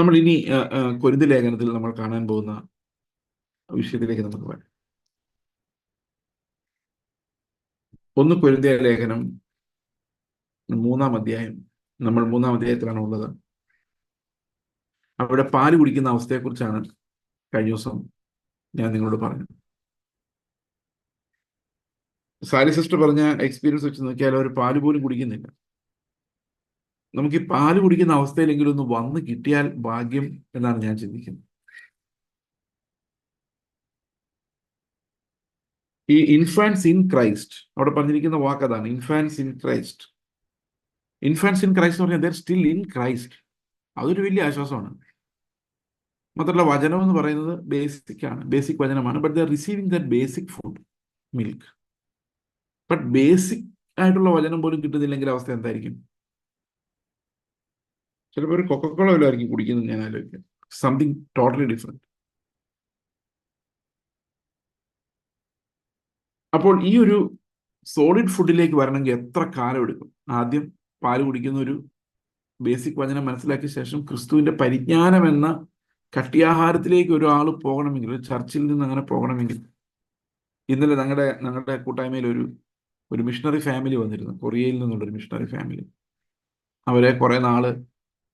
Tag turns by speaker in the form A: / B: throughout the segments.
A: നമ്മൾ ഇനി കൊരിന്ത ലേഖനത്തിൽ നമ്മൾ കാണാൻ പോകുന്ന വിഷയത്തിലേക്ക് നമുക്ക് വരാം. ഒന്ന് കൊരിന്ത ലേഖനം മൂന്നാം അധ്യായം. നമ്മൾ മൂന്നാം അധ്യായത്തിലാണ് ഉള്ളത്. അവിടെ പാൽ കുടിക്കുന്ന അവസ്ഥയെക്കുറിച്ചാണ് കഴിഞ്ഞ ദിവസം ഞാൻ നിങ്ങളോട് പറഞ്ഞു സാരി സിസ്റ്റർ പറഞ്ഞ എക്സ്പീരിയൻസ് വെച്ച് നോക്കിയാൽ അവർ പാൽ പോലും കുടിക്കുന്നില്ല. നമുക്ക് ഈ പാൽ കുടിക്കുന്ന അവസ്ഥയിലെങ്കിലും ഒന്ന് വന്ന് കിട്ടിയാൽ ഭാഗ്യം എന്നാണ് ഞാൻ ചിന്തിക്കുന്നത്. ഈ ഇൻഫാൻസ് ഇൻ ക്രൈസ്റ്റ് അവിടെ പറഞ്ഞിരിക്കുന്ന വാക്ക് അതാണ് infants in Christ infants in Christ എന്ന് പറഞ്ഞാൽ സ്റ്റിൽ ഇൻ ക്രൈസ്റ്റ് അതൊരു വലിയ ആശ്വാസമാണ്. മാത്രമല്ല വചനം എന്ന് പറയുന്നത് ബേസിക് ആണ് ബേസിക് വചനമാണ് but they're receiving the basic food milk but basic ആയിട്ടുള്ള വചനം പോലും കിട്ടുന്നില്ലെങ്കിൽ അവസ്ഥ എന്തായിരിക്കും? ചിലപ്പോൾ ഒരു കൊക്കക്കോള വല്ലതായിരിക്കും കുടിക്കുന്നത് ഞാൻ ആലോചിക്കാം സംതിങ് ടോട്ടലി ഡിഫറെന്റ് അപ്പോൾ ഈ ഒരു സോളിഡ് ഫുഡിലേക്ക് വരണമെങ്കിൽ എത്ര കാലം എടുക്കും? ആദ്യം പാൽ കുടിക്കുന്ന ഒരു ബേസിക് വചനം മനസ്സിലാക്കിയ ശേഷം ക്രിസ്തുവിന്റെ പരിജ്ഞാനം എന്ന കട്ടിയാഹാരത്തിലേക്ക് ഒരാൾ പോകണമെങ്കിൽ ചർച്ചിൽ നിന്ന് അങ്ങനെ പോകണമെങ്കിൽ. ഇന്നലെ ഞങ്ങളുടെ ഞങ്ങളുടെ കൂട്ടായ്മയിൽ ഒരു ഒരു മിഷണറി ഫാമിലി വന്നിരുന്നു. കൊറിയയിൽ നിന്നുള്ളൊരു മിഷണറി ഫാമിലി അവരെ കുറേ നാൾ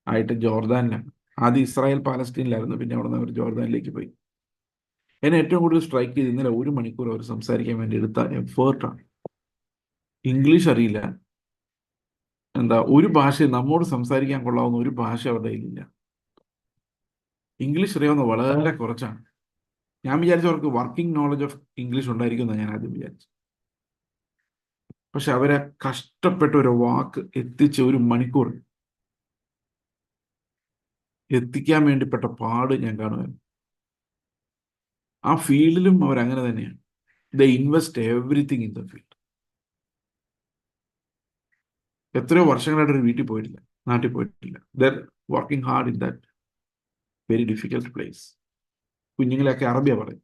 A: ആയിട്ട് ജോർദാനിലാണ്. ആദ്യം ഇസ്രായേൽ പാലസ്റ്റീനിലായിരുന്നു പിന്നെ അവിടെ നിന്ന് അവർ ജോർദാനിലേക്ക് പോയി. എന്നെ ഏറ്റവും കൂടുതൽ സ്ട്രൈക്ക് ചെയ്ത് ഇന്നലെ ഒരു മണിക്കൂർ അവർ സംസാരിക്കാൻ വേണ്ടി എടുത്ത എഫേർട്ടാണ് ഇംഗ്ലീഷ് അറിയില്ല. എന്താ ഒരു ഭാഷ നമ്മോട് സംസാരിക്കാൻ കൊള്ളാവുന്ന ഒരു ഭാഷ അവരുടെ കയ്യിലില്ല. ഇംഗ്ലീഷ് അറിയാവുന്ന വളരെ കുറച്ചാണ്. ഞാൻ വിചാരിച്ചു അവർക്ക് വർക്കിംഗ് നോളജ് ഓഫ് ഇംഗ്ലീഷ് ഉണ്ടായിരിക്കും ഞാൻ ആദ്യം വിചാരിച്ചു പക്ഷെ അവരെ കഷ്ടപ്പെട്ട ഒരു വാക്ക് എത്തിച്ച് ഒരു മണിക്കൂർ എത്തിക്കാൻ വേണ്ടിപ്പെട്ട പാട് ഞാൻ കാണുമായിരുന്നു ആ ഫീൽഡിലും അവരങ്ങനെ തന്നെയാണ്. They invest everything in the field എത്രയോ വർഷങ്ങളായിട്ട് ഒരു വീട്ടിൽ പോയിട്ടില്ല നാട്ടിൽ പോയിട്ടില്ല. They're working hard in that very difficult place കുഞ്ഞുങ്ങളെയൊക്കെ അറബിയ പറയും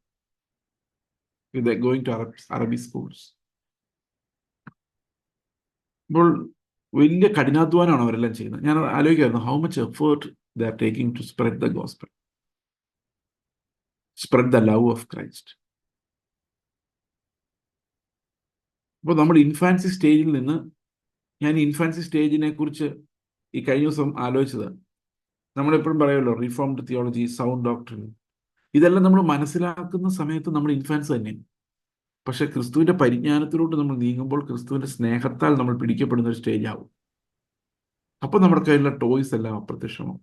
A: ഇത് ഗോയിങ് ടു അറബ് അറബി സ്കൂൾസ് ഇപ്പോൾ വലിയ കഠിനാധ്വാനമാണ് അവരെല്ലാം ചെയ്യുന്നത്. ഞാൻ ആലോചിക്കായിരുന്നു how much effort they are taking to spread the gospel, spread the love of Christ. അപ്പോൾ നമ്മൾ ഇൻഫാൻസി സ്റ്റേജിൽ നിന്ന് ഞാൻ ഇൻഫാൻസി സ്റ്റേജിനെ കുറിച്ച് ഈ കഴിഞ്ഞ ദിവസം ആലോചിച്ചത്. നമ്മളെപ്പോഴും പറയുമല്ലോ റിഫോംഡ് തിയോളജി സൗണ്ട് ഡോക്ടറിൻ ഇതെല്ലാം നമ്മൾ മനസ്സിലാക്കുന്ന സമയത്ത് നമ്മൾ ഇൻഫാൻസ് തന്നെയാണ്. പക്ഷെ ക്രിസ്തുവിന്റെ പരിജ്ഞാനത്തിലോട്ട് നമ്മൾ നീങ്ങുമ്പോൾ ക്രിസ്തുവിന്റെ സ്നേഹത്താൽ നമ്മൾ പിടിക്കപ്പെടുന്ന ഒരു സ്റ്റേജ് ആവും. അപ്പോൾ നമ്മുടെ കയ്യിലുള്ള ടോയ്സ് എല്ലാം അപ്രത്യക്ഷമാവും.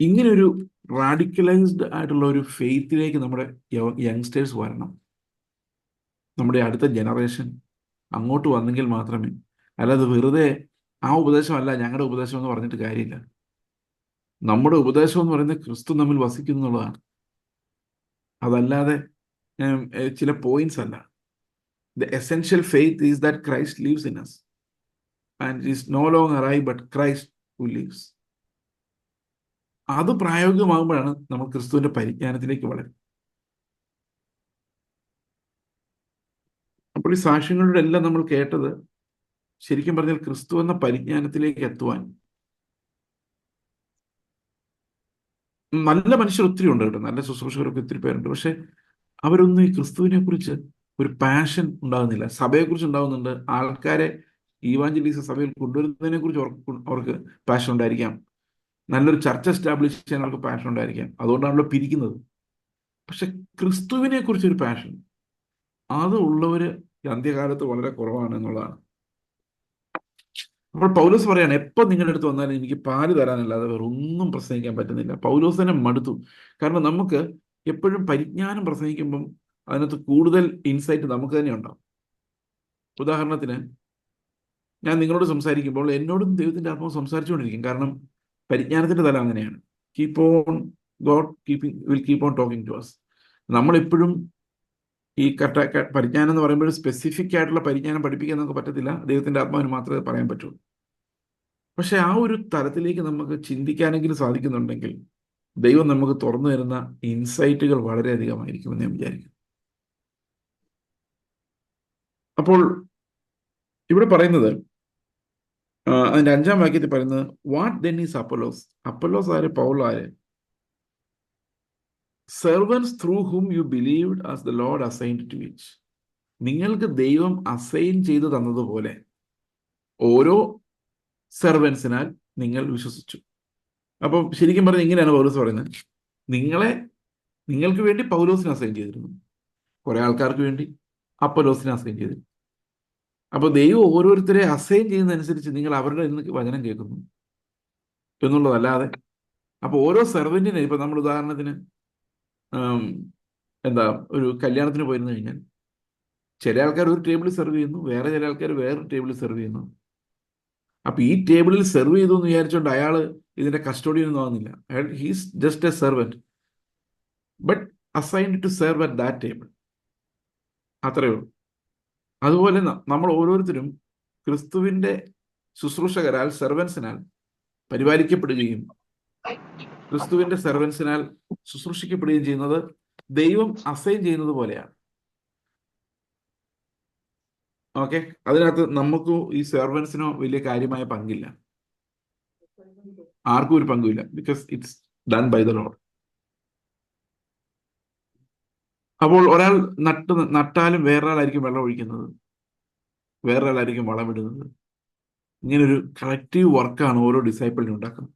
A: ഇങ്ങനെ ഒരു റാഡിക്കലൈസ്ഡ് ആയിട്ടുള്ള ഒരു ഫെയ്ത്തിലേക്ക് നമ്മുടെ യങ്സ്റ്റേഴ്സ് വരണം. നമ്മുടെ അടുത്ത ജനറേഷൻ അങ്ങോട്ട് വന്നെങ്കിൽ മാത്രമേ അല്ലാതെ വെറുതെ ആ ഉപദേശമല്ല ഞങ്ങളുടെ ഉപദേശം എന്ന് പറഞ്ഞിട്ട് കാര്യമില്ല. നമ്മുടെ ഉപദേശം എന്ന് പറയുന്നത് ക്രിസ്തു നമ്മിൽ വസിക്കുന്നു എന്നുള്ളതാണ്. അതല്ലാതെ ചില പോയിന്റ്സ് അല്ല. The essential faith is that Christ lives in us and is no longer I but Christ who lives അത് പ്രായോഗികമാകുമ്പോഴാണ് നമ്മൾ ക്രിസ്തുവിന്റെ പരിജ്ഞാനത്തിലേക്ക് വളരും അപ്പോൾ ഈ സാക്ഷ്യങ്ങളുടെ എല്ലാം നമ്മൾ കേട്ടത് ശരിക്കും പറഞ്ഞാൽ ക്രിസ്തു എന്ന പരിജ്ഞാനത്തിലേക്ക് എത്തുവാൻ നല്ല മനുഷ്യർ ഒത്തിരി ഉണ്ട് കേട്ടോ. നല്ല ശുശ്രൂഷകരൊക്കെ ഒത്തിരി പേരുണ്ട്. പക്ഷെ അവരൊന്നും ഈ ക്രിസ്തുവിനെ കുറിച്ച് ഒരു പാഷൻ ഉണ്ടാകുന്നില്ല. സഭയെക്കുറിച്ച് ഉണ്ടാകുന്നുണ്ട്. ആൾക്കാരെ ഈവാഞ്ചലീസ് സഭയിൽ കൊണ്ടുവരുന്നതിനെ കുറിച്ച് അവർക്ക് പാഷൻ ഉണ്ടായിരിക്കാം. നല്ലൊരു ചർച്ച എസ്റ്റാബ്ലിഷ് ചെയ്യാൻ അവർക്ക് പാഷൻ ഉണ്ടായിരിക്കാം. അതുകൊണ്ടാണല്ലോ പിരിക്കുന്നത്. പക്ഷെ ക്രിസ്തുവിനെ കുറിച്ചൊരു പാഷൻ അത് ഉള്ളവർ അന്ത്യകാലത്ത് വളരെ കുറവാണ് എന്നുള്ളതാണ്. അപ്പോൾ പൗലോസ് പറയാണ് എപ്പോൾ നിങ്ങളുടെ അടുത്ത് വന്നാലും എനിക്ക് പാൽ തരാനല്ലാതെ വേറെ ഒന്നും പ്രസംഗിക്കാൻ പറ്റുന്നില്ല. പൗലോസ് തന്നെ മടുത്തു. കാരണം നമുക്ക് എപ്പോഴും പരിജ്ഞാനം പ്രസംഗിക്കുമ്പം അതിനകത്ത് കൂടുതൽ ഇൻസൈറ്റ് നമുക്ക് തന്നെ ഉണ്ടാവും. ഉദാഹരണത്തിന് ഞാൻ നിങ്ങളോട് സംസാരിക്കുമ്പോൾ എന്നോടും ദൈവത്തിന്റെ ആത്മാവ് സംസാരിച്ചുകൊണ്ടിരിക്കും. കാരണം പരിജ്ഞാനത്തിന്റെ തല അങ്ങനെയാണ്. Keep on God keeping will keep on talking to us നമ്മളെപ്പോഴും ഈ കട്ട പരിജ്ഞാനം എന്ന് പറയുമ്പോൾ സ്പെസിഫിക് ആയിട്ടുള്ള പരിജ്ഞാനം പഠിപ്പിക്കാൻ നമുക്ക് പറ്റത്തില്ല. ദൈവത്തിന്റെ ആത്മാവിന് മാത്രമേ പറയാൻ പറ്റൂ. പക്ഷെ ആ ഒരു തലത്തിലേക്ക് നമുക്ക് ചിന്തിക്കാനെങ്കിലും സാധിക്കുന്നുണ്ടെങ്കിൽ ദൈവം നമുക്ക് തുറന്നു തരുന്ന ഇൻസൈറ്റുകൾ വളരെയധികമായിരിക്കുമെന്ന് ഞാൻ വിചാരിക്കുന്നു. അപ്പോൾ ഇവിടെ പറയുന്നത് അതിന്റെ അഞ്ചാം വാക്യത്തിൽ പറയുന്നത് what then is Apollos Apollos ആര്? പൗൾ ആര്? Servants through whom you believed as the Lord assigned to each നിങ്ങൾക്ക് ദൈവം അസൈൻ ചെയ്തു തന്നതുപോലെ ഓരോ സെർവൻസിനാൽ നിങ്ങൾ വിശ്വസിച്ചു. അപ്പം ശരിക്കും പറഞ്ഞാൽ ഇങ്ങനെയാണ് പൗലോസ് പറയുന്നത്. നിങ്ങളെ നിങ്ങൾക്ക് വേണ്ടി പൗലോസിനെ അസൈൻ ചെയ്തിരുന്നു. കുറെ ആൾക്കാർക്ക് വേണ്ടി അപ്പലോസിനെ അസൈൻ ചെയ്തിരുന്നു. അപ്പോൾ ദൈവം ഓരോരുത്തരെ അസൈൻ ചെയ്യുന്നതനുസരിച്ച് നിങ്ങൾ അവരുടെ നിന്ന് വചനം കേൾക്കുന്നു. എന്നുള്ളതല്ലാതെ അപ്പോൾ ഓരോ സെർവന്റിനെ ഇപ്പം നമ്മൾ ഉദാഹരണത്തിന് എന്താ ഒരു കല്യാണത്തിന് പോയിരുന്നു കഴിഞ്ഞാൽ ചില ആൾക്കാർ ഒരു ടേബിളിൽ സെർവ് ചെയ്യുന്നു വേറെ ചില ആൾക്കാർ വേറൊരു ടേബിളിൽ സെർവ് ചെയ്യുന്നു. അപ്പൊ ഈ ടേബിളിൽ സെർവ് ചെയ്തു എന്ന് വിചാരിച്ചുകൊണ്ട് അയാൾ ഇതിന്റെ കസ്റ്റോഡിയൻ ഒന്നും ആവുന്നില്ല. അയാൾ he's just a servant but assigned to serve at that table അത്രയേ ഉള്ളൂ. അതുപോലെ നമ്മൾ ഓരോരുത്തരും ക്രിസ്തുവിന്റെ ശുശ്രൂഷകരാൽ സെർവൻസിനാൽ പരിപാലിക്കപ്പെടുകയും ക്രിസ്തുവിന്റെ സെർവൻസിനാൽ ശുശ്രൂഷിക്കപ്പെടുകയും ചെയ്യുന്നത് ദൈവം അസൈൻ ചെയ്യുന്നത് പോലെയാണ്. ഓക്കെ അതിനകത്ത് നമുക്കോ ഈ സെർവൻസിനോ വലിയ കാര്യമായ പങ്കില്ല. ആർക്കും ഒരു പങ്കുമില്ല. Because it's done by the Lord അപ്പോൾ ഒരാൾ നട്ട് നട്ടാലും വേറൊരാളായിരിക്കും വെള്ളം ഒഴിക്കുന്നത്. വേറൊരാളായിരിക്കും വളമിടുന്നത്. ഇങ്ങനൊരു കളക്റ്റീവ് വർക്കാണ് ഓരോ ഡിസൈപ്പിളിനും ഉണ്ടാക്കുന്നത്.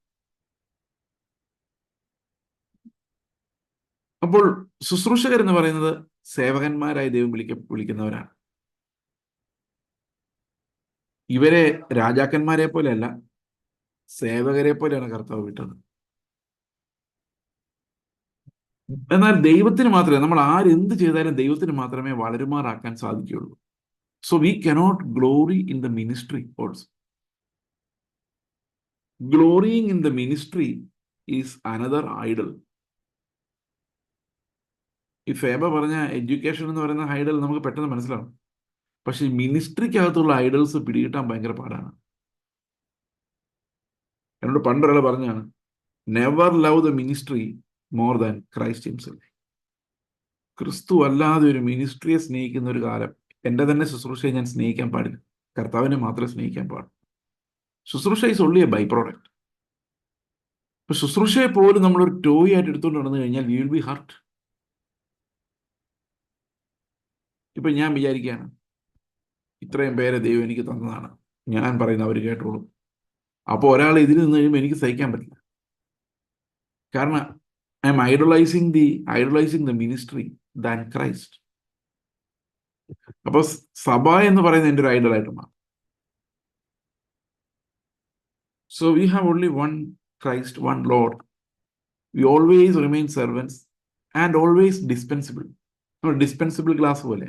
A: അപ്പോൾ ശുശ്രൂഷകർ എന്ന് പറയുന്നത് സേവകന്മാരായി ദൈവം വിളിക്ക വിളിക്കുന്നവരാണ്. ഇവരെ രാജാക്കന്മാരെ പോലെയല്ല സേവകരെ പോലെയാണ് കർത്താവ് വിട്ടത്. എന്നാൽ ദൈവത്തിന് മാത്രമേ നമ്മൾ ആരെന്ത് ചെയ്താലും ദൈവത്തിന് മാത്രമേ വളരുമാറാക്കാൻ സാധിക്കുകയുള്ളൂ. So we cannot glory in the ministry also glorying in the ministry is another idol ഈ ഫേബ പറഞ്ഞ എഡ്യൂക്കേഷൻ എന്ന് പറയുന്ന ഐഡൽ നമുക്ക് പെട്ടെന്ന് മനസ്സിലാവും. പക്ഷെ മിനിസ്ട്രിക്കകത്തുള്ള ഐഡൽസ് പിടികിട്ടാൻ ഭയങ്കര പാടാണ്. എന്നോട് പണ്ടൊരാൾ പറഞ്ഞാണ് never love the ministry more than Christ himself ക്രിസ്തു അല്ലാതെ ഒരു മിനിസ്ട്രിയെ സ്നേഹിക്കുന്ന ഒരു കാലം എന്റെ തന്നെ ശുശ്രൂഷയെ ഞാൻ സ്നേഹിക്കാൻ പാടില്ല. കർത്താവിനെ മാത്രമേ സ്നേഹിക്കാൻ പാടും ശുശ്രൂഷ is only a by product ഇപ്പൊ ശുശ്രൂഷയെ പോലും നമ്മൾ ഒരു ടോയ് ആയിട്ട് എടുത്തുകൊണ്ട് നടന്നു കഴിഞ്ഞാൽ വിൽ ബി ഹർട്ട് ഇപ്പൊ ഞാൻ വിചാരിക്കുകയാണ് ഇത്രയും പേരെ ദൈവം എനിക്ക് തന്നതാണ്. ഞാൻ പറയുന്ന അവർ കേട്ടോളൂ. അപ്പോൾ ഒരാൾ ഇതിൽ നിന്ന് കഴിയുമ്പോൾ എനിക്ക് സഹിക്കാൻ പറ്റില്ല. കാരണം I am idolising the idolising the ministry than Christ അപ്പൊ സഭ എന്ന് പറയുന്നത് എന്റെ ഒരു ഐഡലായിട്ട് മാറും. So we have only one Christ one Lord we always remain servants and always dispensable നമ്മൾ ഡിസ്പെൻസിബിൾ ഗ്ലാസ് പോലെ.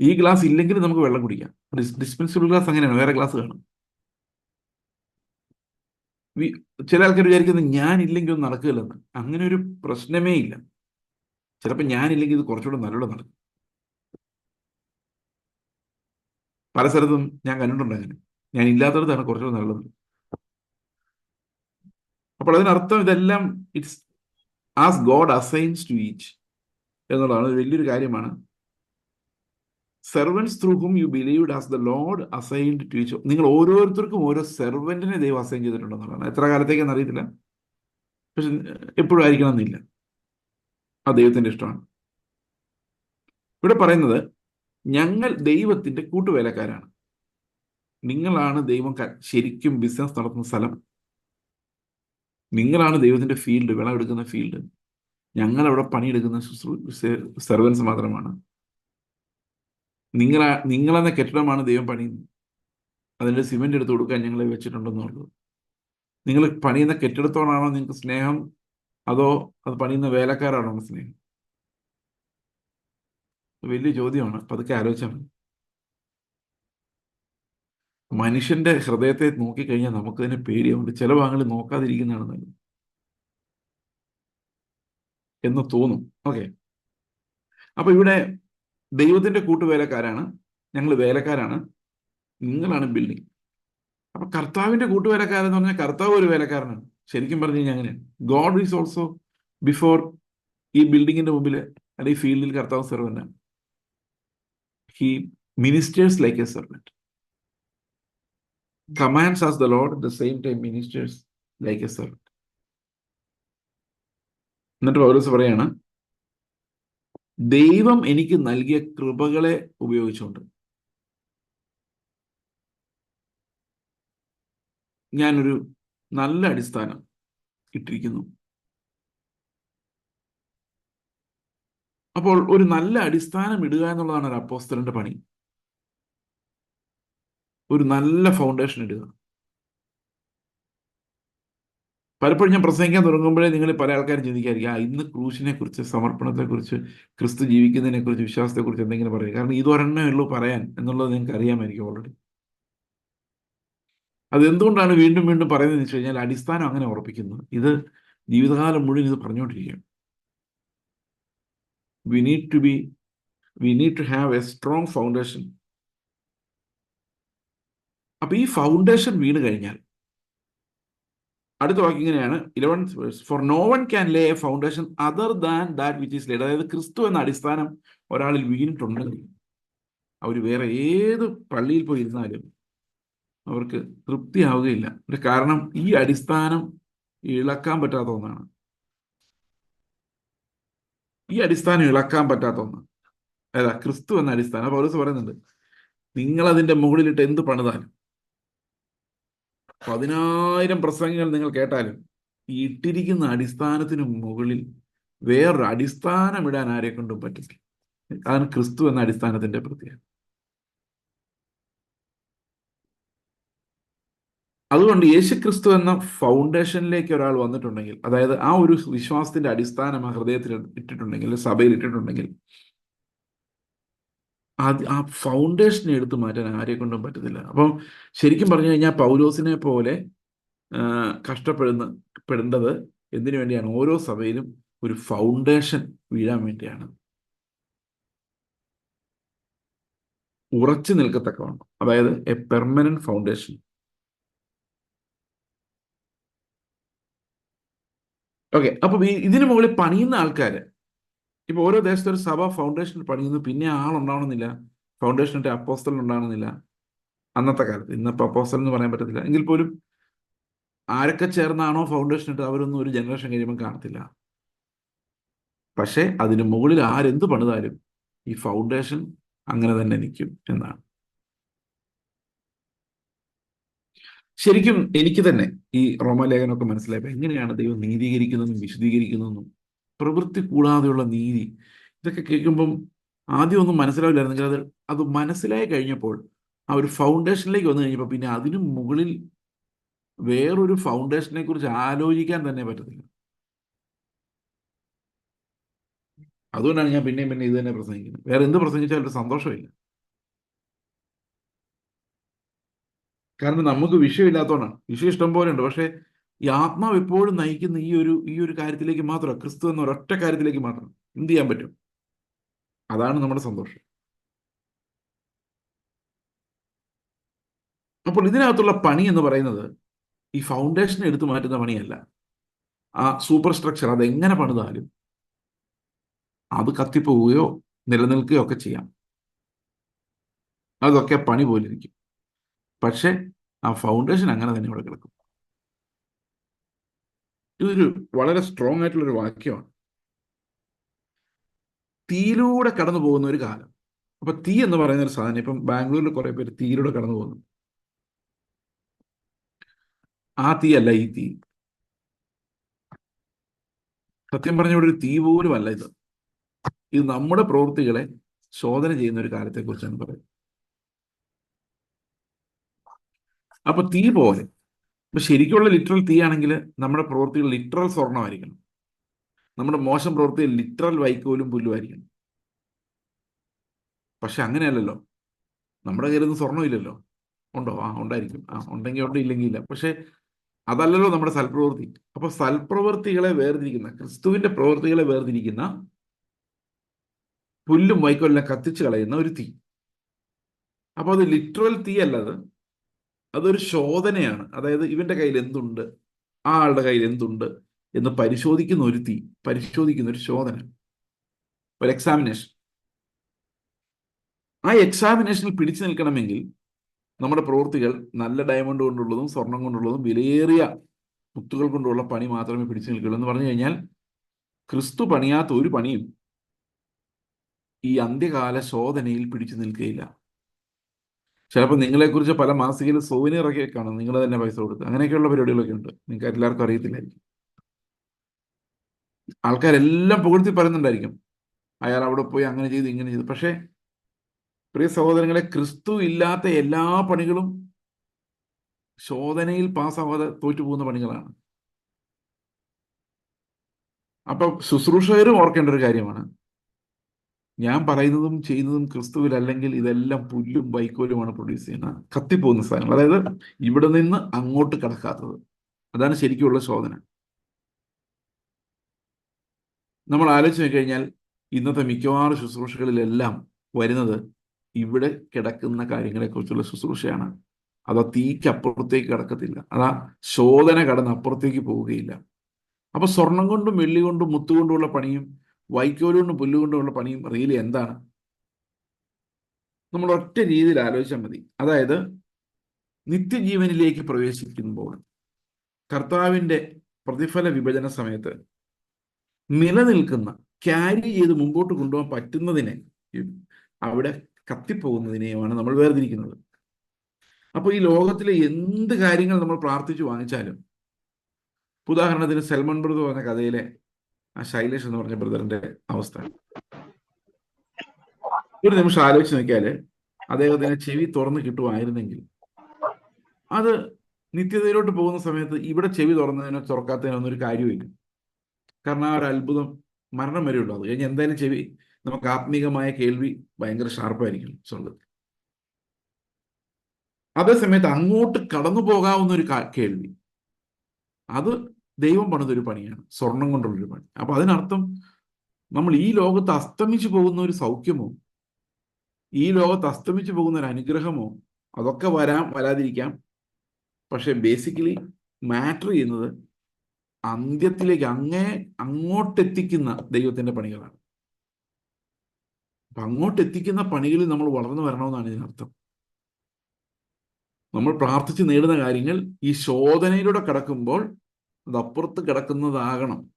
A: ഈ ഗ്ലാസ് ഇല്ലെങ്കിൽ നമുക്ക് വെള്ളം കുടിക്കാം. ഡിസ്പെൻസിബിൾ ഗ്ലാസ് അങ്ങനെയാണ്. വേറെ ഗ്ലാസ് കാണും. ചില ആൾക്കാർ വിചാരിക്കുന്നത് ഞാൻ ഇല്ലെങ്കിൽ ഒന്നും നടക്കില്ലെന്ന്. അങ്ങനെ ഒരു പ്രശ്നമേ ഇല്ല. ചിലപ്പോൾ ഞാനില്ലെങ്കിൽ ഇത് കുറച്ചുകൂടെ നല്ലോണം നടക്കും. പല സ്ഥലത്തും ഞാൻ കണ്ടിട്ടുണ്ട് അങ്ങനെ. ഞാൻ ഇല്ലാത്തടത്താണ് കുറച്ചുകൂടെ നല്ലത്. അപ്പോൾ അതിനർത്ഥം ഇതെല്ലാം it's as God assigns to each എന്നുള്ളതാണ്. വലിയൊരു കാര്യമാണ്. Servants through whom you believed as the Lord assigned to each നിങ്ങൾ ഓരോരുത്തർക്കും ഓരോ സെർവന്റിനെ ദൈവം അസൈൻ ചെയ്തിട്ടുണ്ടെന്നുള്ളതാണ്. എത്ര കാലത്തേക്കെന്ന് അറിയത്തില്ല. പക്ഷെ എപ്പോഴും ആയിരിക്കണം എന്നില്ല. ആ ദൈവത്തിന്റെ ഇഷ്ടമാണ്. ഇവിടെ പറയുന്നത് ഞങ്ങൾ ദൈവത്തിന്റെ കൂട്ടുവേലക്കാരാണ്. നിങ്ങളാണ് ദൈവം ശരിക്കും ബിസിനസ് നടത്തുന്ന സ്ഥലം. നിങ്ങളാണ് ദൈവത്തിന്റെ ഫീൽഡ് വിളവെടുക്കുന്ന ഫീൽഡ് ഞങ്ങളവിടെ പണിയെടുക്കുന്ന സെർവൻസ് മാത്രമാണ്. നിങ്ങളാ നിങ്ങളെന്ന കെട്ടിടമാണ് ദൈവം പണിയുന്നത് അതിന്റെ സിമെന്റ് എടുത്ത് കൊടുക്കാൻ ഞങ്ങളെ വെച്ചിട്ടുണ്ടെന്നുള്ളത് നിങ്ങൾ പണിയുന്ന കെട്ടിടത്തോടാണോ നിങ്ങൾക്ക് സ്നേഹം? അതോ അത് പണിയുന്ന വേലക്കാരാണോ സ്നേഹം? വലിയ ചോദ്യമാണ്. പതുക്കെ ആലോചിച്ചാൽ മതി. മനുഷ്യന്റെ ഹൃദയത്തെ നോക്കിക്കഴിഞ്ഞാൽ നമുക്ക് തന്നെ പേടിയുണ്ട് ചില ഭാഗങ്ങളിൽ നോക്കാതിരിക്കുന്നതാണ് നല്ലത്. എന്ന് തോന്നും. ഓക്കെ. അപ്പൊ ഇവിടെ ദൈവത്തിന്റെ കൂട്ടുവേലക്കാരാണ്. ഞങ്ങൾ വേലക്കാരാണ്. നിങ്ങളാണ് ബിൽഡിംഗ് അപ്പൊ കർത്താവിന്റെ കൂട്ടുവേലക്കാരെന്ന് പറഞ്ഞാൽ കർത്താവ് ഒരു വേലക്കാരനാണ്. ശരിക്കും പറഞ്ഞു കഴിഞ്ഞാൽ അങ്ങനെയാണ്. ഗോഡ് ഈസ് ഓൾസോ ബിഫോർ ഈ ബിൽഡിങ്ങിന്റെ മുമ്പിൽ ഈ ഫീൽഡിൽ കർത്താവ് സെർവന്റാണ് he ministers like a servant commands as the lord the same time ministers like a servant. എന്നിട്ട് പൗലോസ് പറയാണ് ദൈവം എനിക്ക് നൽകിയ കൃപകളെ ഉപയോഗിച്ചുകൊണ്ട് ഞാനൊരു നല്ല അടിസ്ഥാനം ഇട്ടിരിക്കുന്നു. അപ്പോൾ ഒരു നല്ല അടിസ്ഥാനം ഇടുക എന്നുള്ളതാണ് ഒരു അപ്പോസ്തലന്റെ പണി. ഒരു നല്ല ഫൗണ്ടേഷൻ ഇടുക. പലപ്പോഴും ഞാൻ പ്രസംഗിക്കാൻ തുടങ്ങുമ്പോഴേ നിങ്ങൾ പല ആൾക്കാരും ചിന്തിക്കായിരിക്കും ആ ഇന്ന് ക്രൂശിനെ കുറിച്ച് സമർപ്പണത്തെ കുറിച്ച് ക്രിസ്തു ജീവിക്കുന്നതിനെ കുറിച്ച് വിശ്വാസത്തെ കുറിച്ച് എന്തെങ്കിലും പറയും കാരണം ഇതൊരെണ്ണേ ഉള്ളൂ പറയാൻ എന്നുള്ളത് നിങ്ങൾക്ക് അറിയാമായിരിക്കും ഓൾറെഡി അതെന്തുകൊണ്ടാണ് വീണ്ടും വീണ്ടും പറയുന്നത് വെച്ച് കഴിഞ്ഞാൽ അടിസ്ഥാനം അങ്ങനെ ഉറപ്പിക്കുന്നു. ഇത് ജീവിതകാലം മുഴുവൻ ഇത് പറഞ്ഞുകൊണ്ടിരിക്കുകയാണ്. We need to be we need to have a strong foundation അപ്പൊ ഈ ഫൗണ്ടേഷൻ വീണ് കഴിഞ്ഞാൽ അടുത്ത വാക്ക് ഇങ്ങനെയാണ്. Eleven for no one can lay a foundation other than that which is laid അതായത് ക്രിസ്തു എന്ന അടിസ്ഥാനം ഒരാളിൽ വീണിട്ടുണ്ടെങ്കിൽ അവർ വേറെ ഏത് പള്ളിയിൽ പോയി ഇരുന്നാലും അവർക്ക് തൃപ്തിയാവുകയില്ല. കാരണം ഈ അടിസ്ഥാനം ഇളക്കാൻ പറ്റാത്ത ഒന്നാണ്. ഈ അടിസ്ഥാനം ഇളക്കാൻ പറ്റാത്ത ഒന്ന്. അതാ ക്രിസ്തു എന്ന അടിസ്ഥാനം. പൗലോസ് പറയുന്നുണ്ട് നിങ്ങൾ അതിന്റെ മുകളിലിട്ട് എന്ത് പണിതാലും പതിനായിരം പ്രസംഗങ്ങൾ നിങ്ങൾ കേട്ടാലും ഈ ഇട്ടിരിക്കുന്ന അടിസ്ഥാനത്തിന് മുകളിൽ വേറൊരു അടിസ്ഥാനം ഇടാൻ ആരെ കൊണ്ടും പറ്റില്ല. അതാണ് ക്രിസ്തു എന്ന അടിസ്ഥാനത്തിന്റെ പ്രത്യേകത. അതുകൊണ്ട് യേശു ക്രിസ്തു എന്ന ഫൗണ്ടേഷനിലേക്ക് ഒരാൾ വന്നിട്ടുണ്ടെങ്കിൽ അതായത് ആ ഒരു വിശ്വാസത്തിന്റെ അടിസ്ഥാനം ആ ഹൃദയത്തിൽ ഇട്ടിട്ടുണ്ടെങ്കിൽ സഭയിൽ ഇട്ടിട്ടുണ്ടെങ്കിൽ അത് ആ ഫൗണ്ടേഷൻ എടുത്തു മാറ്റാൻ ആരെ കൊണ്ടും പറ്റത്തില്ല. അപ്പം ശരിക്കും പറഞ്ഞു കഴിഞ്ഞാൽ പൗലോസിനെ പോലെ കഷ്ടപ്പെടുന്ന പെടേണ്ടത് എന്തിനു വേണ്ടിയാണ്? ഓരോ സഭയിലും ഒരു ഫൗണ്ടേഷൻ വീഴാൻ വേണ്ടിയാണ്. ഉറച്ചു നിൽക്കത്തക്കവണ്ണം. അതായത് എ പെർമനന്റ് ഫൗണ്ടേഷൻ ഓക്കെ അപ്പൊ ഇതിനു മുകളിൽ പണിയുന്ന ആൾക്കാര് ഇപ്പൊ ഓരോ ദേശത്തെ ഒരു സഭ ഫൗണ്ടേഷൻ പണിയുന്നു. പിന്നെ ആളുണ്ടാവണമെന്നില്ല. ഫൗണ്ടേഷനിട്ട് അപ്പോസ്റ്റൽ ഉണ്ടാവണമെന്നില്ല. അന്നത്തെ കാലത്ത്. ഇന്നിപ്പോൾ അപ്പോസ്റ്റൽ എന്ന് പറയാൻ പറ്റത്തില്ല. എങ്കിൽ പോലും ആരൊക്കെ ചേർന്നാണോ ഫൗണ്ടേഷൻ ഇട്ട് അവരൊന്നും ഒരു ജനറേഷൻ കഴിയുമ്പോൾ കാണത്തില്ല. പക്ഷേ അതിന് മുകളിൽ ആരെന്ത് പണിതാലും ഈ ഫൗണ്ടേഷൻ അങ്ങനെ തന്നെ നിൽക്കും എന്നാണ്. ശരിക്കും എനിക്ക് തന്നെ ഈ റോമാലേഖനമൊക്കെ മനസ്സിലായപ്പോൾ എങ്ങനെയാണ് ദൈവം നീതീകരിക്കുന്നതെന്നും വിശദീകരിക്കുന്നതെന്നും പ്രവൃത്തി കൂടാതെയുള്ള നീതി. ഇതൊക്കെ കേൾക്കുമ്പം ആദ്യം ഒന്നും മനസ്സിലാവില്ലായിരുന്നെങ്കിൽ അത് അത് മനസ്സിലായി കഴിഞ്ഞപ്പോൾ ആ ഒരു ഫൗണ്ടേഷനിലേക്ക് വന്നു കഴിഞ്ഞപ്പോൾ പിന്നെ അതിനു മുകളിൽ വേറൊരു ഫൗണ്ടേഷനെ കുറിച്ച് ആലോചിക്കാൻ തന്നെ പറ്റത്തില്ല. അതുകൊണ്ടാണ് ഞാൻ പിന്നെയും പിന്നെ ഇത് തന്നെ പ്രസംഗിക്കുന്നത്. വേറെ എന്ത് പ്രസംഗിച്ചാലും ഒരു സന്തോഷമില്ല. കാരണം നമുക്ക് വിഷയമില്ലാത്തതുകൊണ്ടാണ്. വിഷയം ഇഷ്ടം പോലെ ഉണ്ട്. പക്ഷേ ഈ ആത്മാവ് എപ്പോഴും നയിക്കുന്ന ഈ ഒരു ഈ ഒരു കാര്യത്തിലേക്ക് മാത്രമാണ് ക്രിസ്തു എന്ന ഒരൊറ്റ കാര്യത്തിലേക്ക് മാത്രം എന്ത് ചെയ്യാൻ പറ്റും? അതാണ് നമ്മുടെ സന്തോഷം. അപ്പോൾ ഇതിനകത്തുള്ള പണി എന്ന് പറയുന്നത് ഈ ഫൗണ്ടേഷൻ എടുത്തു മാറ്റുന്ന പണിയല്ല. ആ സൂപ്പർ സ്ട്രക്ചർ അത് എങ്ങനെ പണിതാലും അത് കത്തിപ്പോവുകയോ നിലനിൽക്കുകയോ ഒക്കെ ചെയ്യാം. അതൊക്കെ പണി പോലിരിക്കും. പക്ഷെ ആ ഫൗണ്ടേഷൻ അങ്ങനെ തന്നെ ഇവിടെ കിടക്കും. ഇതൊരു വളരെ സ്ട്രോങ് ആയിട്ടുള്ള ഒരു വാക്യമാണ്. തീയിലൂടെ കടന്നു പോകുന്ന ഒരു കാലം. അപ്പൊ തീ എന്ന് പറയുന്ന ഒരു സാധനം ഇപ്പം ബാംഗ്ലൂരിൽ കുറെ പേര് തീയിലൂടെ കടന്നു പോകുന്നു. ആ തീ അല്ല ഈ തീ. സത്യം പറഞ്ഞ ഇവിടെ ഒരു തീ പോലും അല്ല ഇത്. ഇത് നമ്മുടെ പ്രവൃത്തികളെ ശോധന ചെയ്യുന്ന ഒരു കാലത്തെ കുറിച്ചാണ് പറയുന്നത്. അപ്പൊ തീ പോലെ ഇപ്പൊ ശരിക്കുള്ള ലിറ്ററൽ തീ ആണെങ്കിൽ നമ്മുടെ പ്രവൃത്തികൾ ലിറ്ററൽ സ്വർണമായിരിക്കണം. നമ്മുടെ മോശം പ്രവൃത്തിയിൽ ലിറ്ററൽ വൈക്കോലും പുല്ലുമായിരിക്കണം. പക്ഷെ അങ്ങനെയല്ലല്ലോ. നമ്മുടെ കയ്യിലൊന്നും സ്വർണമില്ലല്ലോ ഉണ്ടോ? ആ ഉണ്ടായിരിക്കും. ആ ഉണ്ടെങ്കിൽ ഉണ്ട് ഇല്ലെങ്കിൽ ഇല്ല. പക്ഷെ അതല്ലല്ലോ നമ്മുടെ സൽപ്രവൃത്തി. അപ്പൊ സൽപ്രവൃത്തികളെ വേർതിരിക്കുന്ന ക്രിസ്തുവിന്റെ പ്രവൃത്തികളെ വേർതിരിക്കുന്ന പുല്ലും വൈക്കോലിനെ കത്തിച്ച് കളയുന്ന ഒരു തീ. അപ്പൊ അത് ലിറ്ററൽ തീ അല്ലത് അതൊരു ശോധനയാണ്. അതായത് ഇവന്റെ കയ്യിൽ എന്തുണ്ട്? ആ ആളുടെ കയ്യിൽ എന്തുണ്ട്? എന്ന് പരിശോധിക്കുന്ന ഒരു തീ പരിശോധിക്കുന്ന ഒരു ശോധന. ഒരു എക്സാമിനേഷൻ ആ എക്സാമിനേഷനിൽ പിടിച്ചു നിൽക്കണമെങ്കിൽ നമ്മുടെ പ്രവൃത്തികൾ നല്ല ഡയമണ്ട് കൊണ്ടുള്ളതും സ്വർണം കൊണ്ടുള്ളതും വിലയേറിയ മുത്തുകൾ കൊണ്ടുള്ള പണി മാത്രമേ പിടിച്ചു നിൽക്കുള്ളൂ എന്ന് പറഞ്ഞു കഴിഞ്ഞാൽ ക്രിസ്തു പണിയാത്ത ഒരു പണിയും ഈ അന്ത്യകാല ശോധനയിൽ പിടിച്ചു നിൽക്കുകയില്ല. ചിലപ്പോൾ നിങ്ങളെക്കുറിച്ച് പല മാസികയിൽ സോവിനിയർ ഒക്കെ കാണും. നിങ്ങൾ തന്നെ പൈസ കൊടുത്ത്. അങ്ങനെയൊക്കെയുള്ള പരിപാടികളൊക്കെ ഉണ്ട്. നിങ്ങൾക്ക് എല്ലാവർക്കും അറിയത്തില്ലായിരിക്കും. ആൾക്കാരെല്ലാം പുകഴ്ത്തി പറയുന്നുണ്ടായിരിക്കും. അയാൾ അവിടെ പോയി അങ്ങനെ ചെയ്തു ഇങ്ങനെ ചെയ്തു. പക്ഷേ പ്രിയ സഹോദരങ്ങളെ ക്രിസ്തു ഇല്ലാത്ത എല്ലാ പണികളും ശോധനയിൽ പാസ്സാവാതെ തോറ്റുപോകുന്ന പണികളാണ്. അപ്പൊ ശുശ്രൂഷകരും ഓർക്കേണ്ട ഒരു കാര്യമാണ്. ഞാൻ പറയുന്നതും ചെയ്യുന്നതും ക്രിസ്തുവിലല്ലെങ്കിൽ ഇതെല്ലാം പുല്ലും വൈക്കോലുമാണ് പ്രൊഡ്യൂസ് ചെയ്യുന്ന കത്തിപ്പോകുന്ന സാധനങ്ങൾ. അതായത് ഇവിടെ നിന്ന് അങ്ങോട്ട് കടക്കാത്തത്. അതാണ് ശരിക്കുമുള്ള ശോധന. നമ്മൾ ആലോചിച്ച് കഴിഞ്ഞാൽ ഇന്നത്തെ മിക്കവാറും ശുശ്രൂഷകളിലെല്ലാം വരുന്നത് ഇവിടെ കിടക്കുന്ന കാര്യങ്ങളെക്കുറിച്ചുള്ള ശുശ്രൂഷയാണ്. അത് തീക്ക് അപ്പുറത്തേക്ക് കിടക്കത്തില്ല. അതാ ശോധന കടന്ന് അപ്പുറത്തേക്ക് പോവുകയില്ല. അപ്പൊ സ്വർണം കൊണ്ടും വെള്ളി കൊണ്ടും മുത്തുകൊണ്ടുമുള്ള പണിയും വൈക്കോൽ പുല്ലുകൊണ്ടുള്ള പണിയും റിയലി എന്താണ്? നമ്മൾ ഒറ്റ രീതിയിൽ ആലോചിച്ചാൽ മതി. അതായത് നിത്യജീവനിലേക്ക് പ്രവേശിക്കുമ്പോൾ കർത്താവിന്റെ പ്രതിഫല വിഭജന സമയത്ത് നിലനിൽക്കുന്ന ക്യാരി ചെയ്ത് മുമ്പോട്ട് കൊണ്ടുപോകാൻ പറ്റുന്നതിനെ അവിടെ കത്തിപ്പോകുന്നതിനെയുമാണ് നമ്മൾ വേർതിരിക്കുന്നത്. അപ്പോൾ ഈ ലോകത്തിലെ എന്ത് കാര്യങ്ങൾ നമ്മൾ പ്രാർത്ഥിച്ചു വാങ്ങിച്ചാലും ഉദാഹരണത്തിന് സെൽമൺ ബ്രദർ പറഞ്ഞ കഥയിലെ ആ ശൈലേഷ് എന്ന് പറഞ്ഞ ബ്രദറിന്റെ അവസ്ഥ. ഒരു നിമിഷം ആലോചിച്ച് നോക്കിയാൽ അദ്ദേഹത്തിന് ചെവി തുറന്ന് കിട്ടുമായിരുന്നെങ്കിൽ അത് നിത്യതയിലോട്ട് പോകുന്ന സമയത്ത് ഇവിടെ ചെവി തുറന്നതിനോ തുറക്കാത്തതിനോ ഒന്നും ഒരു കാര്യമില്ല കാരണം ആ ഒരു അത്ഭുതം മരണം വരെ അത് കഴിഞ്ഞ് എന്തായാലും ചെവി നമുക്ക് ആത്മീകമായ കേൾവി ഭയങ്കര ഷാർപ്പായിരിക്കും സ്വർഗത്തിൽ അതേസമയത്ത് അങ്ങോട്ട് കടന്നു പോകാവുന്ന ഒരു കേൾവി. അത് ദൈവം പണിതൊരു പണിയാണ് സ്വർണം കൊണ്ടുള്ളൊരു പണി. അപ്പൊ അതിനർത്ഥം നമ്മൾ ഈ ലോകത്ത് അസ്തമിച്ചു പോകുന്ന ഒരു സൗഖ്യമോ ഈ ലോകത്ത് അസ്തമിച്ചു പോകുന്ന ഒരു അനുഗ്രഹമോ അതൊക്കെ വരാം വരാതിരിക്കാം. പക്ഷെ ബേസിക്കലി മാറ്റർ ചെയ്യുന്നത് അന്ത്യത്തിലേക്ക് അങ്ങേ അങ്ങോട്ടെത്തിക്കുന്ന ദൈവത്തിന്റെ പണികളാണ്. അപ്പൊ അങ്ങോട്ടെത്തിക്കുന്ന പണികളിൽ നമ്മൾ വളർന്നു വരണമെന്നാണ് ഇതിനർത്ഥം നമ്മൾ പ്രാർത്ഥിച്ച് നേടുന്ന കാര്യങ്ങൾ ഈ ശോധനയിലൂടെ കിടക്കുമ്പോൾ അത് അപ്പുറത്ത് കിടക്കുന്നതാകണം.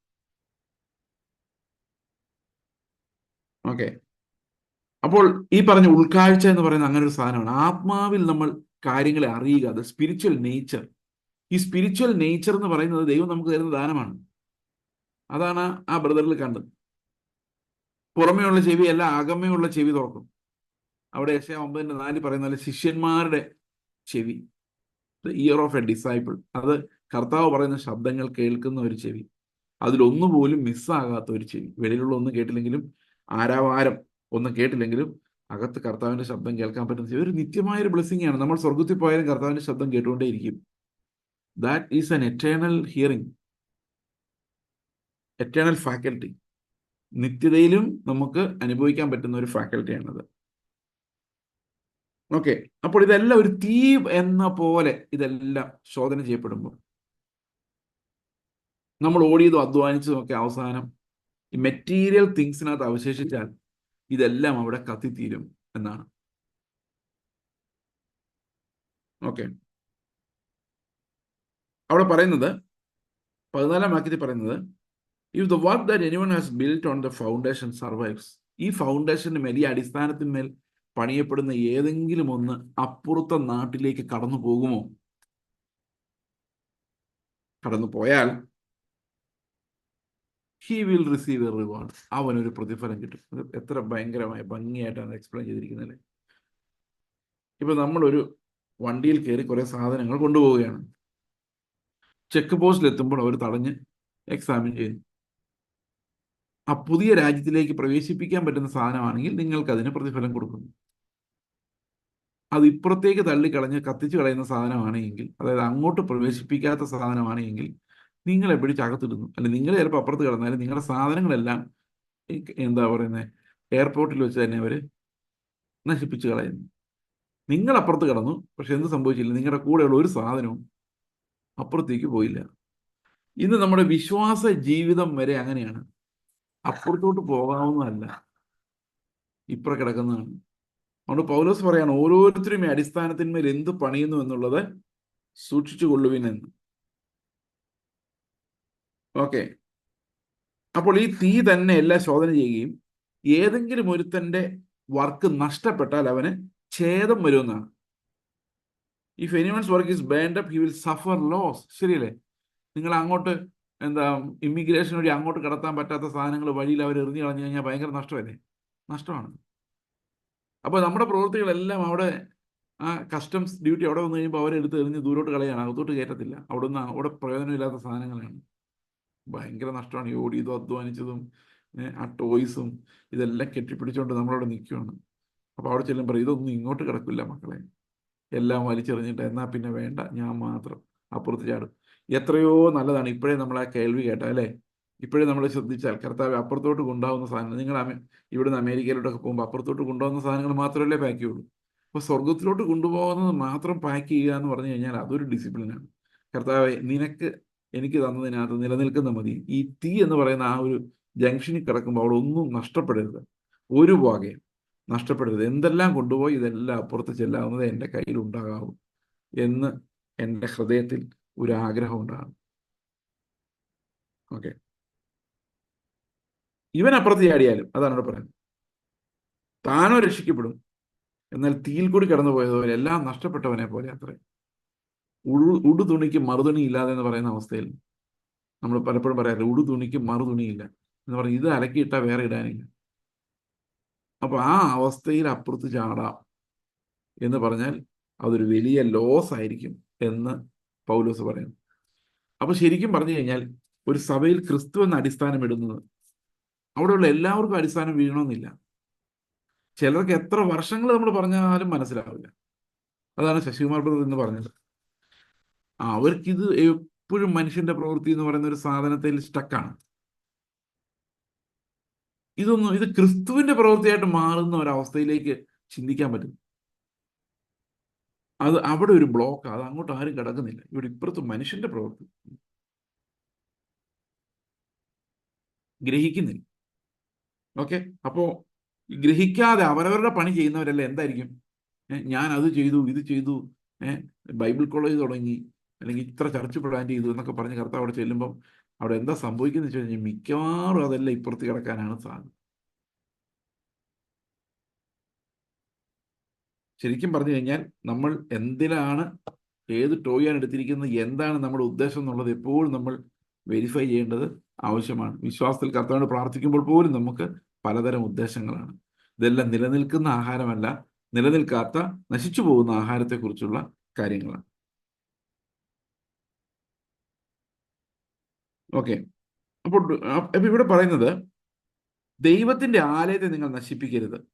A: ഓക്കെ. അപ്പോൾ ഈ പറഞ്ഞ ഉൾക്കാഴ്ച എന്ന് പറയുന്ന അങ്ങനെ ഒരു സാധനമാണ്. ആത്മാവിൽ നമ്മൾ കാര്യങ്ങളെ അറിയുക. അത് സ്പിരിച്വൽ നേച്ചർ ഈ സ്പിരിച്വൽ നേച്ചർ എന്ന് പറയുന്നത് ദൈവം നമുക്ക് തരുന്ന ദാനമാണ്. അതാണ് ആ ബ്രദറിൽ കണ്ടത്. പുറമേയുള്ള ചെവി അല്ല ആകമ്മയുള്ള ചെവി തുറക്കും. അവിടെ യശ ഒമ്പതിന്റെ നാല് പറയുന്ന പോലെ ശിഷ്യന്മാരുടെ ചെവി. ഇയർ ഓഫ് എ ഡിസൈപ്പിൾ അത് കർത്താവ് പറയുന്ന ശബ്ദങ്ങൾ കേൾക്കുന്ന ഒരു ചെവി. അതിലൊന്നുപോലും മിസ്സാകാത്ത ഒരു ചെവി. വെളിയിലുള്ള ഒന്നും കേട്ടില്ലെങ്കിലും ആരാവാരം ഒന്നും കേട്ടില്ലെങ്കിലും അകത്ത് കർത്താവിന്റെ ശബ്ദം കേൾക്കാൻ പറ്റുന്ന ഒരു നിത്യമായ ഒരു ബ്ലെസ്സിങ് ആണ്. നമ്മൾ സ്വർഗത്തിൽ പോയാലും കർത്താവിന്റെ ശബ്ദം കേട്ടുകൊണ്ടേയിരിക്കും. That is an eternal hearing eternal faculty നിത്യതയിലും നമുക്ക് അനുഭവിക്കാൻ പറ്റുന്ന ഒരു ഫാക്കൽറ്റിയാണത് ഓക്കെ അപ്പോൾ ഇതെല്ലാം ഒരു തീ എന്ന പോലെ ഇതെല്ലാം ശോധന ചെയ്യപ്പെടുമ്പോൾ നമ്മൾ ഓടിയതും അധ്വാനിച്ചതും ഒക്കെ അവസാനം ഈ മെറ്റീരിയൽ തിങ്സിനകത്ത് അവശേഷിച്ചാൽ ഇതെല്ലാം അവിടെ കത്തിത്തീരും എന്നാണ്. ഓക്കെ അവിടെ പറയുന്നത് പതിനാലാം വാക്യത്തിൽ പറയുന്നത് if the work that anyone has built on the foundation survives ഈ ഫൗണ്ടേഷന് മേൽ ഈ അടിസ്ഥാനത്തിന്മേൽ പണിയപ്പെടുന്ന ഏതെങ്കിലും ഒന്ന് അപ്പുറത്തെ നാട്ടിലേക്ക് കടന്നു പോകുമോ കടന്നു പോയാൽ he will receive a reward അവനൊരു പ്രതിഫലം കിട്ടും. എത്ര ഭയങ്കരമായ ഭംഗിയായിട്ടാണ് എക്സ്പ്ലെയിൻ ചെയ്തിരിക്കുന്നത്. ഇപ്പൊ നമ്മളൊരു വണ്ടിയിൽ കയറി കുറെ സാധനങ്ങൾ കൊണ്ടുപോവുകയാണ്. ചെക്ക് പോസ്റ്റിൽ എത്തുമ്പോൾ അവർ തടഞ്ഞ് എക്സാമിൻ ചെയ്യുന്നു. ആ പുതിയ രാജ്യത്തിലേക്ക് പ്രവേശിപ്പിക്കാൻ പറ്റുന്ന സാധനമാണെങ്കിൽ നിങ്ങൾക്ക് അതിന് പ്രതിഫലം കൊടുക്കുന്നു. അത് ഇപ്പുറത്തേക്ക് തള്ളിക്കളഞ്ഞ് കത്തിച്ചു കളയുന്ന സാധനമാണെങ്കിൽ അതായത് അങ്ങോട്ട് പ്രവേശിപ്പിക്കാത്ത സാധനമാണെങ്കിൽ നിങ്ങളെ പിടിച്ച് അകത്തിടുന്നു അല്ലെങ്കിൽ നിങ്ങൾ ചിലപ്പോൾ അപ്പുറത്ത് കിടന്നാലും നിങ്ങളുടെ സാധനങ്ങളെല്ലാം എന്താ പറയുന്നത് എയർപോർട്ടിൽ വെച്ച് തന്നെ അവർ നശിപ്പിച്ച് കളയുന്നു. നിങ്ങൾ അപ്പുറത്ത് കിടന്നു പക്ഷെ എന്ത് സംഭവിച്ചില്ല. നിങ്ങളുടെ കൂടെയുള്ള ഒരു സാധനവും അപ്പുറത്തേക്ക് പോയില്ല. ഇന്ന് നമ്മുടെ വിശ്വാസ ജീവിതം വരെ അങ്ങനെയാണ്. അപ്പുറത്തോട്ട് പോകാവുന്നതല്ല. ഇപ്പുറ കിടക്കുന്നതാണ്. അതുകൊണ്ട് പൗലോസ് പറയാണ് ഓരോരുത്തരും അടിസ്ഥാനത്തിന്മേൽ എന്ത് പണിയുന്നു എന്നുള്ളത് സൂക്ഷിച്ചു കൊള്ളുവിനെന്ന് ഓക്കെ. അപ്പോൾ ഈ തീ തന്നെ എല്ലാം ശോധന ചെയ്യുകയും ഏതെങ്കിലും ഒരുത്തന്റെ വർക്ക് നഷ്ടപ്പെട്ടാൽ അവന് ഛേദം വരുമെന്നാണ്. If anyone's work is burned up he will suffer loss ശരിയല്ലേ? നിങ്ങൾ അങ്ങോട്ട് എന്താ ഇമിഗ്രേഷൻ വഴി അങ്ങോട്ട് കടത്താൻ പറ്റാത്ത സാധനങ്ങൾ വഴിയിൽ അവർ എറിഞ്ഞു കളഞ്ഞു കഴിഞ്ഞാൽ ഭയങ്കര നഷ്ടമല്ലേ? നഷ്ടമാണ്. അപ്പോൾ നമ്മുടെ പ്രവൃത്തികളെല്ലാം അവിടെ ആ കസ്റ്റംസ് ഡ്യൂട്ടി അവിടെ വന്നു കഴിയുമ്പോൾ അവരെടുത്ത് എറിഞ്ഞ് ദൂരോട്ട് കളയാണ് അകത്തോട്ട് കയറ്റത്തില്ല. അവിടെ നിന്ന് അവിടെ പ്രയോജനമില്ലാത്ത സാധനങ്ങളാണ്. ഭയങ്കര നഷ്ടമാണ് ഈ ഓടിയതും അധ്വാനിച്ചതും ആ ടോയ്സും ഇതെല്ലാം കെട്ടിപ്പിടിച്ചുകൊണ്ട് നമ്മളവിടെ നിൽക്കുകയാണ് അപ്പോൾ അവിടെ ചെല്ലുമ്പോൾ ഇതൊന്നും ഇങ്ങോട്ട് കിടക്കില്ല മക്കളെ. എല്ലാം വലിച്ചെറിഞ്ഞിട്ട് എന്നാൽ പിന്നെ വേണ്ട ഞാൻ മാത്രം അപ്പുറത്ത് ചാടും. എത്രയോ നല്ലതാണ്. ഇപ്പോഴേ നമ്മൾ ആ കേൾവി കേട്ടാൽ അല്ലേ? ഇപ്പോഴേ നമ്മൾ ശ്രദ്ധിച്ചാൽ കർത്താവ് അപ്പുറത്തോട്ട് കൊണ്ടാവുന്ന സാധനങ്ങൾ നിങ്ങൾ ഇവിടുന്ന് അമേരിക്കയിലോട്ടൊക്കെ പോകുമ്പോൾ അപ്പുറത്തോട്ട് കൊണ്ടുപോകുന്ന സാധനങ്ങൾ മാത്രമല്ലേ പാക്ക് ചെയ്യുള്ളൂ. അപ്പോൾ സ്വർഗത്തിലോട്ട് കൊണ്ടുപോകുന്നത് മാത്രം പാക്ക് ചെയ്യുക എന്ന് പറഞ്ഞു കഴിഞ്ഞാൽ അതൊരു ഡിസിപ്ലിനാണ് കർത്താവെ നിനക്ക് എനിക്ക് തന്നതിനകത്ത് നിലനിൽക്കുന്ന മതി. ഈ തീ എന്ന് പറയുന്ന ആ ഒരു ജംഗ്ഷനിൽ കിടക്കുമ്പോൾ അവിടെ ഒന്നും നഷ്ടപ്പെടരുത്. ഒരു വകയും നഷ്ടപ്പെടരുത്. എന്തെല്ലാം കൊണ്ടുപോയി ഇതെല്ലാം അപ്പുറത്ത് ചെല്ലാവുന്നത് എന്റെ കയ്യിൽ ഉണ്ടാകാവും എന്ന് എന്റെ ഹൃദയത്തിൽ ഒരു ആഗ്രഹം ഉണ്ടാകും. ഓക്കെ. ഇവൻ അപ്പുറത്ത് ചാടിയാലും അതാണ് ഇവിടെ പറയുന്നത്. താനോ രക്ഷിക്കപ്പെടും. എന്നാൽ തീയിൽ കൂടി കടന്നു പോയതുപോലെ എല്ലാം നഷ്ടപ്പെട്ടവനെ പോലെ അത്രേ. ഉടു ഉടു തുണിക്ക് മറുതുണി ഇല്ലാതെ എന്ന് പറയുന്ന അവസ്ഥയിൽ നമ്മൾ പലപ്പോഴും പറയാറില്ല ഉടുതുണിക്ക് മറുതുണിയില്ല എന്ന് പറഞ്ഞ് ഇത് അലക്കിയിട്ടാൽ വേറെ ഇടാനില്ല. അപ്പൊ ആ അവസ്ഥയിൽ അപ്പുറത്ത് ചാടാം എന്ന് പറഞ്ഞാൽ അതൊരു വലിയ ലോസ് ആയിരിക്കും എന്ന് പൗലോസ് പറയുന്നു. അപ്പൊ ശരിക്കും പറഞ്ഞു കഴിഞ്ഞാൽ ഒരു സഭയിൽ ക്രിസ്തു എന്ന അടിസ്ഥാനം ഇടുന്നത് അവിടെയുള്ള എല്ലാവർക്കും അടിസ്ഥാനം വീഴണമെന്നില്ല. ചിലർക്ക് എത്ര വർഷങ്ങൾ നമ്മൾ പറഞ്ഞാലും മനസ്സിലാവില്ല. അതാണ് ശശികുമാർ ബ്രദർ എന്ന് പറഞ്ഞത്. അവർക്കിത് എപ്പോഴും മനുഷ്യന്റെ പ്രവൃത്തി എന്ന് പറയുന്ന ഒരു സാധനത്തിൽ സ്റ്റക്കാണ് ഇതൊന്നും ഇത് ക്രിസ്തുവിന്റെ പ്രവൃത്തിയായിട്ട് മാറുന്ന ഒരവസ്ഥയിലേക്ക് ചിന്തിക്കാൻ പറ്റും. അത് അവിടെ ഒരു ബ്ലോക്ക് അത് അങ്ങോട്ട് ആരും കിടക്കുന്നില്ല. ഇവിടെ ഇപ്പുറത്ത് മനുഷ്യന്റെ പ്രവൃത്തി. ഗ്രഹിക്കുന്നില്ല. ഓക്കെ അപ്പോ ഗ്രഹിക്കാതെ അവരവരുടെ പണി ചെയ്യുന്നവരല്ല എന്തായിരിക്കും? ഞാൻ അത് ചെയ്തു ഇത് ചെയ്തു ബൈബിൾ കോളേജ് തുടങ്ങി അല്ലെങ്കിൽ ഇത്ര ചർച്ച് പ്ലാൻ ചെയ്തു എന്നൊക്കെ പറഞ്ഞ് കർത്താവ് അവിടെ ചെല്ലുമ്പം അവിടെ എന്താ സംഭവിക്കുന്നത് വെച്ച് കഴിഞ്ഞാൽ മിക്കവാറും അതെല്ലാം ഇപ്പുറത്ത് കിടക്കാനാണ് സാധ്യത. ശരിക്കും പറഞ്ഞു കഴിഞ്ഞാൽ നമ്മൾ എന്തിനാണ് ഏത് ടോയാണ് എടുത്തിരിക്കുന്നത് എന്താണ് നമ്മുടെ ഉദ്ദേശം എന്നുള്ളത് എപ്പോഴും നമ്മൾ വെരിഫൈ ചെയ്യേണ്ടത് ആവശ്യമാണ്. വിശ്വാസത്തിൽ കർത്താവിനോട് പ്രാർത്ഥിക്കുമ്പോൾ പോലും നമുക്ക് പലതരം ഉദ്ദേശങ്ങളാണ്. ഇതെല്ലാം നിലനിൽക്കുന്ന ആഹാരമല്ല നിലനിൽക്കാത്ത നശിച്ചു പോകുന്ന ആഹാരത്തെക്കുറിച്ചുള്ള കാര്യങ്ങളാണ്. ഓക്കെ. അപ്പോൾ അപ്പൊ ഇവിടെ പറയുന്നത് ദൈവത്തിന്റെ ആലയത്തെ നിങ്ങൾ നശിപ്പിക്കരുത്.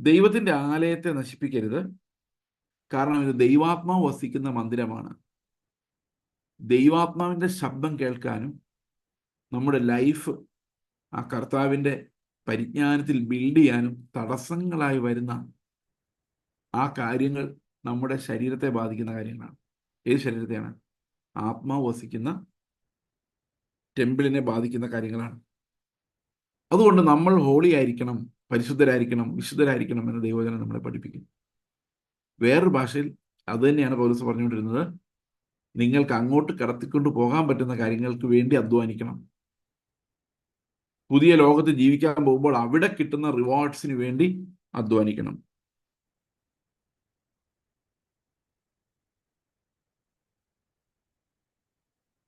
A: ദൈവത്തിന്റെ ആലയത്തെ നശിപ്പിക്കരുത്. കാരണം ഇത് ദൈവാത്മാവ് വസിക്കുന്ന മന്ദിരമാണ്. ദൈവാത്മാവിന്റെ ശബ്ദം കേൾക്കാനും നമ്മുടെ ലൈഫ് ആ കർത്താവിന്റെ പരിജ്ഞാനത്തിൽ ബിൽഡ് ചെയ്യാനും തടസ്സങ്ങളായി വരുന്ന ആ കാര്യങ്ങൾ നമ്മുടെ ശരീരത്തെ ബാധിക്കുന്ന കാര്യങ്ങളാണ്. ഏത് ശരീരത്തെയാണ്? ആത്മാവ് വസിക്കുന്ന ടെമ്പിളിനെ ബാധിക്കുന്ന കാര്യങ്ങളാണ്. അതുകൊണ്ട് നമ്മൾ ഹോളി ആയിരിക്കണം പരിശുദ്ധരായിരിക്കണം വിശുദ്ധരായിരിക്കണം എന്ന് ദൈവജനം നമ്മളെ പഠിപ്പിക്കുന്നു. വേറൊരു ഭാഷയിൽ അത് തന്നെയാണ് പൗലോസ് പറഞ്ഞുകൊണ്ടിരുന്നത്. നിങ്ങൾക്ക് അങ്ങോട്ട് കടത്തിക്കൊണ്ട് പോകാൻ പറ്റുന്ന കാര്യങ്ങൾക്ക് വേണ്ടി അധ്വാനിക്കണം. പുതിയ ലോകത്ത് ജീവിക്കാൻ പോകുമ്പോൾ അവിടെ കിട്ടുന്ന റിവാർഡ്സിന് വേണ്ടി അധ്വാനിക്കണം.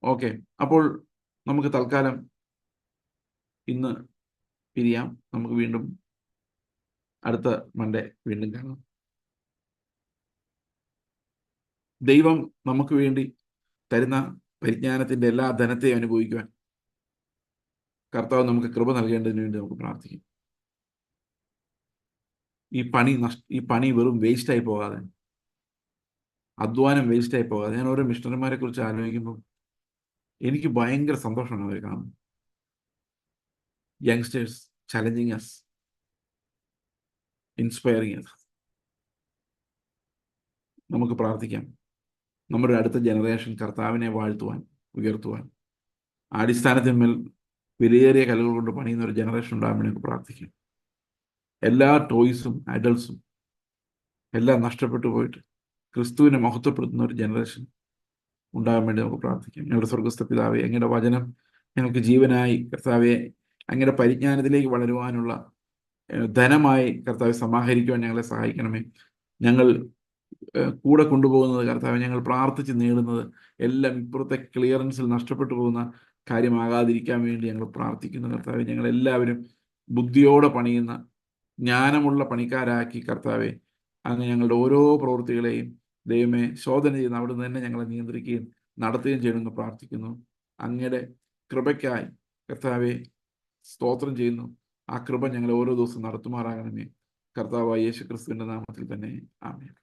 A: ഓക്കെ. അപ്പോൾ നമുക്ക് തൽക്കാലം ഇന്ന് പിരിയാം. നമുക്ക് വീണ്ടും അടുത്ത മൺഡേ വീണ്ടും കാണാം. ദൈവം നമുക്ക് വേണ്ടി തരുന്ന പരിജ്ഞാനത്തിന്റെ എല്ലാ ധനത്തെയും അനുഭവിക്കുവാൻ കർത്താവ് നമുക്ക് കൃപ നൽകേണ്ടതിന് വേണ്ടി നമുക്ക് പ്രാർത്ഥിക്കാം. ഈ പണി നഷ്ട ഈ പണി വെറും വേസ്റ്റായി പോകാതെ അധ്വാനം വേസ്റ്റായി പോകാതെ ഞാൻ ഓരോ മിഷണറിമാരെ കുറിച്ച് ആലോചിക്കുമ്പോൾ എനിക്ക് ഭയങ്കര സന്തോഷമാണ് അവരെ കാണുന്നത് youngsters challenging as inspiring as നമുക്ക് പ്രാർത്ഥിക്കാം. നമ്മുടെ അടുത്ത ജനറേഷൻ കർത്താവിനെ വാഴ്ത്തുവാൻ ഉയർത്തുവാൻ. അടിസ്ഥാനത്തിന്മേൽ വിലയേറിയ കലകൾ കൊണ്ട് പണിയുന്ന ഒരു ജനറേഷൻ ഉണ്ടാകാൻ പ്രാർത്ഥിക്കാം. എല്ലാ ടോയ്സും അഡൽട്സും എല്ലാം നഷ്ടപ്പെട്ടു പോയിട്ട് ക്രിസ്തുവിനെ മഹത്വപ്പെടുത്തുന്ന ഒരു ജനറേഷൻ ഉണ്ടാകാൻ വേണ്ടി നമുക്ക് പ്രാർത്ഥിക്കാം. ഞങ്ങളുടെ സ്വർഗസ്ഥ പിതാവെ അങ്ങയുടെ വചനം ഞങ്ങൾക്ക് ജീവനായി കർത്താവെ അങ്ങയുടെ പരിജ്ഞാനത്തിലേക്ക് വളരുവാനുള്ള ധനമായി കർത്താവ് സമാഹരിക്കുവാൻ ഞങ്ങളെ സഹായിക്കണമേ. ഞങ്ങൾ കൂടെ കൊണ്ടുപോകുന്നത് കർത്താവ് ഞങ്ങൾ പ്രാർത്ഥിച്ച് നേടുന്നത് എല്ലാം ഇപ്പുറത്തെ ക്ലിയറൻസിൽ നഷ്ടപ്പെട്ടു പോകുന്ന കാര്യമാകാതിരിക്കാൻ വേണ്ടി ഞങ്ങൾ പ്രാർത്ഥിക്കുന്നു കർത്താവെ. ഞങ്ങൾ എല്ലാവരും ബുദ്ധിയോടെ പണിയുന്ന ജ്ഞാനമുള്ള പണിക്കാരാക്കി കർത്താവെ അങ്ങ് ഞങ്ങളുടെ ഓരോ പ്രവൃത്തികളെയും ദൈവമേ ശോധന ചെയ്യുന്ന അവിടെ നിന്ന് തന്നെ ഞങ്ങളെ നിയന്ത്രിക്കുകയും നടത്തുകയും ചെയ്യണമെന്ന് പ്രാർത്ഥിക്കുന്നു. അങ്ങയുടെ കൃപയ്ക്കായി കർത്താവെ സ്തോത്രം ചെയ്യുന്നു. ആ കൃപ ഞങ്ങളെ ഓരോ ദിവസവും നടത്തുമാറാകണമേ. കർത്താവായ യേശു ക്രിസ്തുവിന്റെ നാമത്തിൽ തന്നെ. ആമേൻ.